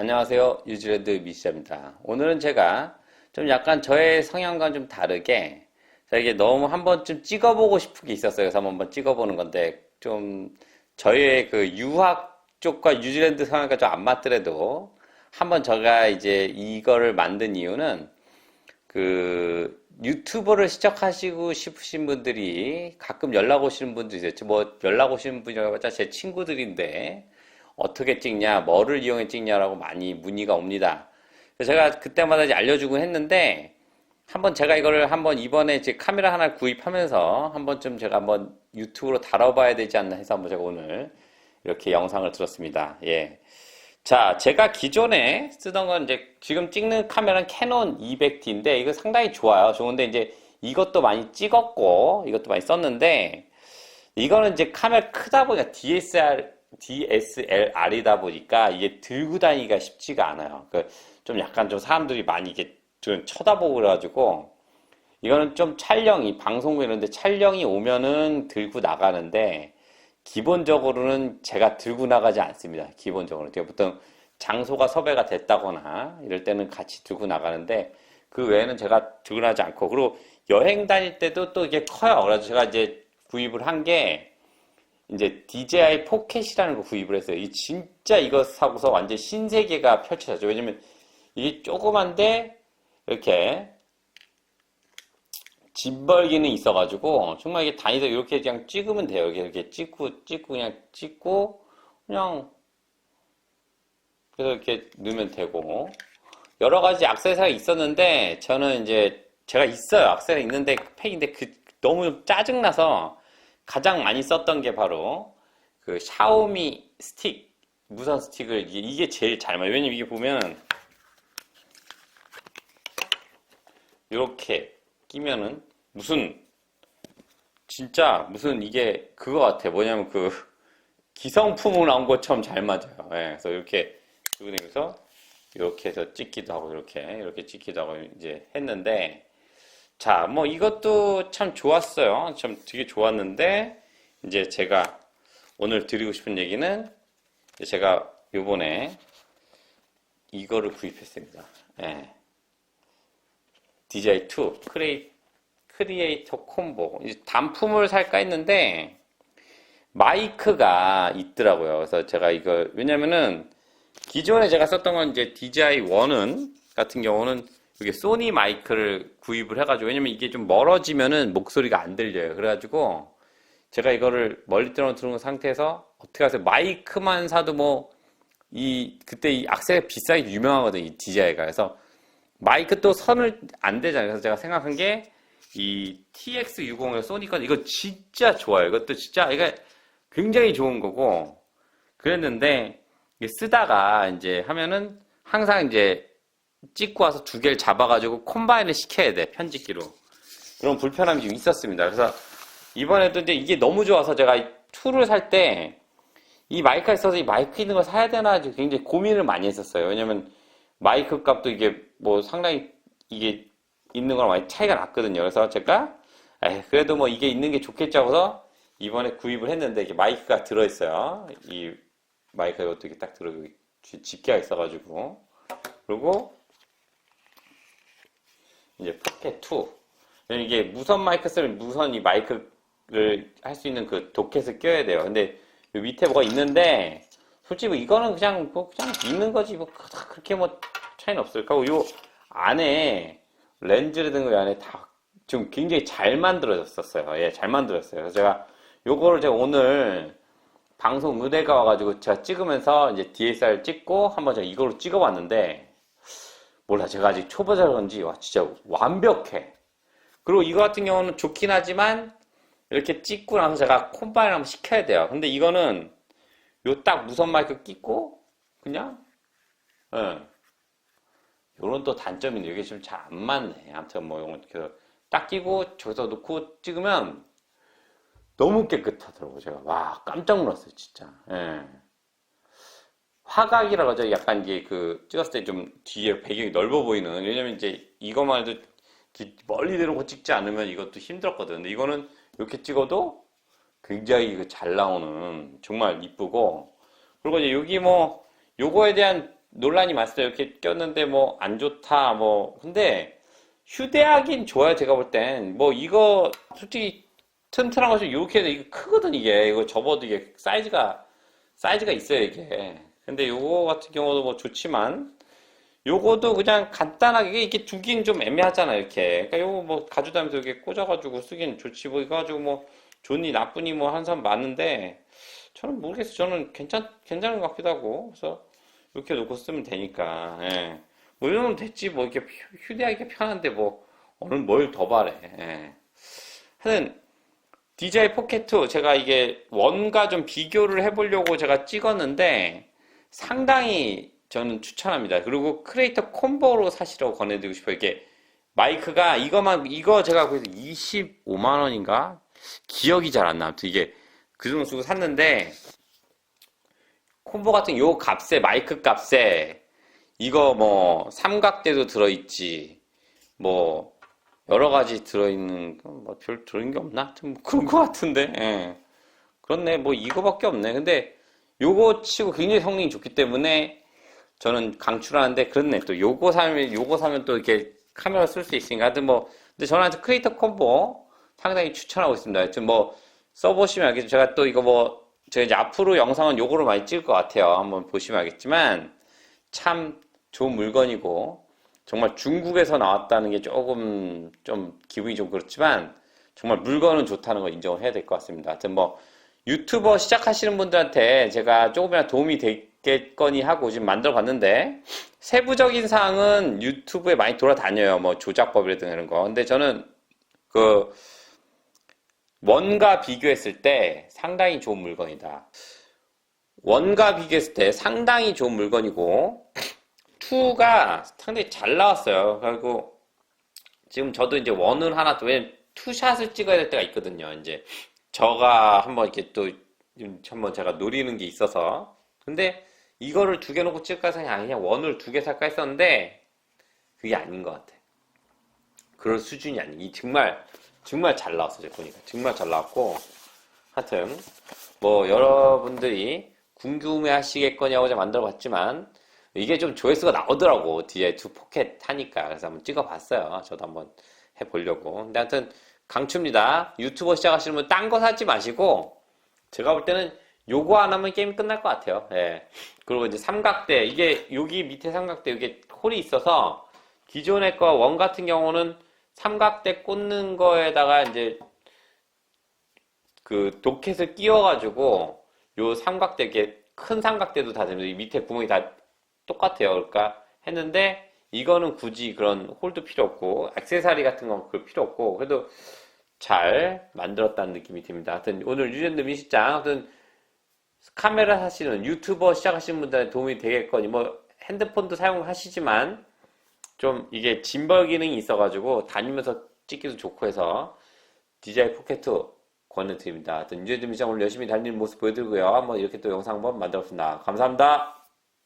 안녕하세요. 뉴질랜드 미시자입니다. 오늘은 제가 좀 약간 저의 성향과 좀 다르게 자, 이게 너무 한 번쯤 찍어보고 싶은 게 있었어요. 그래서 한번 찍어보는 건데 좀 저의 그 유학 쪽과 뉴질랜드 성향과 좀 안 맞더라도 한번 제가 이제 이거를 만든 이유는 그 유튜버를 시작하시고 싶으신 분들이 가끔 연락 오시는 분들이 있어요. 뭐 연락 오시는 분이라고 제 친구들인데 어떻게 찍냐, 뭐를 이용해 찍냐라고 많이 문의가 옵니다. 그래서 제가 그때마다 이제 알려주고 했는데 한번 제가 이거를 한번 이번에 이제 카메라 하나 구입하면서 한 번쯤 제가 한번 유튜브로 다뤄봐야 되지 않나 해서 한번 제가 오늘 이렇게 영상을 들었습니다. 예. 자, 제가 기존에 쓰던 건 이제 지금 찍는 카메라는 캐논 200D인데 이거 상당히 좋아요. 좋은데 이제 이것도 많이 찍었고 이것도 많이 썼는데 이거는 이제 카메라 크다 보니까 DSR, DSLR이다 보니까 이게 들고 다니기가 쉽지가 않아요. 그좀 약간 좀 사람들이 많이 이게 좀 쳐다보고 그래가지고 이거는 좀 촬영이 방송국 이런데 촬영이 오면은 들고 나가는데 기본적으로는 제가 들고 나가지 않습니다. 기본적으로. 제가 보통 장소가 섭외가 됐다거나 이럴 때는 같이 들고 나가는데 그 외에는 제가 들고 나가지 않고 그리고 여행 다닐 때도 또 이게 커요. 그래서 제가 이제 구입을 한게 이제 DJI 포켓이라는 거 구입을 했어요. 이 진짜 이거 사고서 완전 신세계가 펼쳐졌죠. 왜냐면 이게 조그만데 이렇게 짐벌기는 있어가지고 정말 이게 다니다 이렇게 그냥 찍으면 돼요. 이렇게, 이렇게 찍고 찍고 그냥 찍고 그냥 그래서 이렇게 넣으면 되고 여러 가지 액세서리가 있었는데 저는 이제 제가 있어요. 액세서리 있는데 팩인데 그 너무 짜증나서 가장 많이 썼던 게 바로 그 샤오미 스틱 무선 스틱을 이게, 제일 잘 맞아요. 왜냐면 이게 보면 이렇게 끼면은 무슨 진짜 무슨 이게 그거 같아. 뭐냐면 그 기성품으로 나온 것처럼 잘 맞아요. 예, 그래서 이렇게 들고 다니면서 이렇게 해서 찍기도 하고 이렇게 이렇게 찍기도 하고 이제 했는데 자, 뭐 이것도 참 좋았어요. 참 되게 좋았는데 이제 제가 오늘 드리고 싶은 얘기는 제가 요번에 이거를 구입했습니다. 예. DJI2 크레이, 크리에이터 콤보 단품을 살까 했는데 마이크가 있더라고요. 그래서 제가 이거 왜냐면은 기존에 제가 썼던 건 이제 DJI1은 같은 경우는 이게 소니 마이크를 구입을 해가지고 왜냐면 이게 좀 멀어지면은 목소리가 안 들려요. 그래가지고 제가 이거를 멀리 떨어뜨린 상태에서 어떻게 하세요? 마이크만 사도 뭐 이 그때 이 악세가 비싸게 유명하거든요. 이 DJI가 그래서 마이크 또 선을 안 되잖아요. 그래서 제가 생각한 게 이 TX60의 소니 건 이거 진짜 좋아요. 이것도 진짜 이거 굉장히 좋은 거고 그랬는데 쓰다가 이제 하면은 항상 이제 찍고 와서 두 개를 잡아가지고 콤바인을 시켜야 돼 편집기로 그런 불편함이 좀 있었습니다. 그래서 이번에도 이제 이게 너무 좋아서 제가 이 툴을 살 때 이 마이크가 있어서 이 마이크 있는 걸 사야 되나 굉장히 고민을 많이 했었어요. 왜냐면 마이크 값도 이게 뭐 상당히 이게 있는 거랑 많이 차이가 났거든요. 그래서 제가 그래도 뭐 이게 있는 게 좋겠지 하고서 이번에 구입을 했는데 이게 마이크가 들어있어요. 이 마이크가 이것도 이렇게 딱 들어 집게가 있어가지고 그리고 이제 포켓 2 이게 무선 마이크 쓰면 무선 이 마이크를 할 수 있는 그 도켓을 껴야 돼요. 근데 요 밑에 뭐가 있는데 솔직히 뭐 이거는 그냥 뭐 그냥 있는 거지 뭐 그렇게 뭐 차이는 없어요. 그리고 요 안에 렌즈라든가 이 안에 다좀 굉장히 잘 만들어졌었어요. 예, 잘 만들었어요. 그래서 제가 요거를 제가 오늘 방송 의대가 와가지고 제가 찍으면서 이제 DSLR 찍고 한번 제가 이걸로 찍어봤는데 몰라 제가 아직 초보자라 그런지 와 진짜 완벽해. 그리고 이거 같은 경우는 좋긴 하지만 이렇게 찍고 나서 제가 콤바인 한번 시켜야 돼요. 근데 이거는 요 딱 무선 마이크 끼고 그냥 예. 요런 또 단점인데 이게 좀잘안 맞네. 아무튼 뭐 이런 딱 끼고 저기서 놓고 찍으면 너무 깨끗하더라고요. 제가 와 깜짝 놀랐어요, 진짜. 예. 화각이라고 하죠. 약간 이게 그 찍었을 때 좀 뒤에 배경이 넓어 보이는. 왜냐면 이제 이것만 해도 멀리 내려고 찍지 않으면 이것도 힘들었거든. 근데 이거는 이렇게 찍어도 굉장히 그잘 나오는 정말 이쁘고 그리고 이제 여기 뭐 요거에 대한 논란이 많았어요. 이렇게 꼈는데 뭐 안 좋다 뭐 근데 휴대하긴 좋아요. 제가 볼 땐 뭐 이거 솔직히 튼튼한 것이 이렇게 해도 이거 크거든 이게 이거 접어도 이게 사이즈가 사이즈가 있어요 이게. 근데 요거 같은 경우도 뭐 좋지만 요거도 그냥 간단하게 이게 두긴 좀 애매하잖아 이렇게. 그러니까 요거 뭐 가져다니면서 이렇게 꽂아가지고 쓰긴 좋지 뭐 이거 가지고 뭐 좋니 나쁘니 뭐 하는 사람 많은데 저는 모르겠어요. 저는 괜찮 괜찮은 것 같기도 하고 그래서 이렇게 놓고 쓰면 되니까. 예. 뭐 이러면 됐지 뭐 이렇게 휴- 휴대하기가 편한데 뭐 어느 뭘 더 바래. 예. 하여튼 DJI 포켓 2 제가 이게 원과 좀 비교를 해보려고 제가 찍었는데 상당히 저는 추천합니다. 그리고 크리에이터 콤보로 사시라고 권해드리고 싶어요. 이게 마이크가 이거만 이거 제가 그래서 25만 원인가 기억이 잘 안 나. 아무튼 이게 그 정도 쓰고 샀는데 콤보 같은 요 값에 마이크 값에 이거 뭐 삼각대도 들어있지 뭐 여러 가지 들어있는 뭐 별 들어있는 게 없나? 좀 그런 것 같은데 예. 그렇네 뭐 이거밖에 없네 근데 요거 치고 굉장히 성능이 좋기 때문에 저는 강추하는데 그렇네 또 요거 사면 요거 사면 또 이렇게 카메라 쓸 수 있으니까. 하여튼 뭐 근데 저는 크리에이터 콤보 상당히 추천하고 있습니다. 하여튼 뭐 써보시면 알겠죠 제가 또 이거 뭐 제가 이제 앞으로 영상은 요거로 많이 찍을 것 같아요. 한번 보시면 알겠지만 참 좋은 물건이고 정말 중국에서 나왔다는 게 조금 좀 기분이 좀 그렇지만 정말 물건은 좋다는 걸 인정을 해야 될 것 같습니다. 하여튼 뭐 유튜버 시작하시는 분들한테 제가 조금이나 도움이 되겠거니 하고 지금 만들어 봤는데 세부적인 사항은 유튜브에 많이 돌아다녀요. 뭐 조작법이라든가 이런 거. 근데 저는 그 원과 비교했을 때 상당히 좋은 물건이다. 원과 비교했을 때 상당히 좋은 물건이고 2가 상당히 잘 나왔어요. 그리고 지금 저도 이제 원을 하나 또왜 투샷을 찍어야 될 때가 있거든요. 이제 저가 한번 이렇게 또 한번 제가 노리는 게 있어서. 근데 이거를 두 개 놓고 찍을까 생각 아니 그냥 원을 두 개 살까 했었는데 그게 아닌 것 같아. 그럴 수준이 아니. 이 정말 정말 잘 나왔어 제가 보니까. 정말 잘 나왔고. 하여튼 뭐 여러분들이 궁금해하시겠거냐고 제가 만들어봤지만 이게 좀 조회수가 나오더라고. DJI2 포켓 하니까. 그래서 한번 찍어봤어요. 저도 한번 해보려고. 근데 하여튼 강추입니다 유튜버 시작하시는 분 딴 거 사지 마시고 제가 볼 때는 요거 하나면 게임 끝날 것 같아요 예. 그리고 이제 삼각대 이게 여기 밑에 삼각대 이게 홀이 있어서 기존의 거 원 같은 경우는 삼각대 꽂는 거에다가 이제 그 도켓을 끼워가지고 요 삼각대 이렇게 큰 삼각대도 다 됩니다. 이 밑에 구멍이 다 똑같아요. 그러니까 했는데 이거는 굳이 그런 홀도 필요 없고 액세서리 같은 건 그 필요 없고 그래도 잘 만들었다는 느낌이 듭니다. 하여튼 오늘 유전드 미시장 하여튼 카메라 사시는 유튜버 시작하시는 분들한테 도움이 되겠거니 뭐 핸드폰도 사용하시지만 좀 이게 짐벌 기능이 있어가지고 다니면서 찍기도 좋고 해서 DJI 포켓 2 권해드립니다. 하여튼 유전드 미시장 오늘 열심히 달리는 모습 보여드리고요. 한번 이렇게 또 영상 한번 만들었습니다. 감사합니다.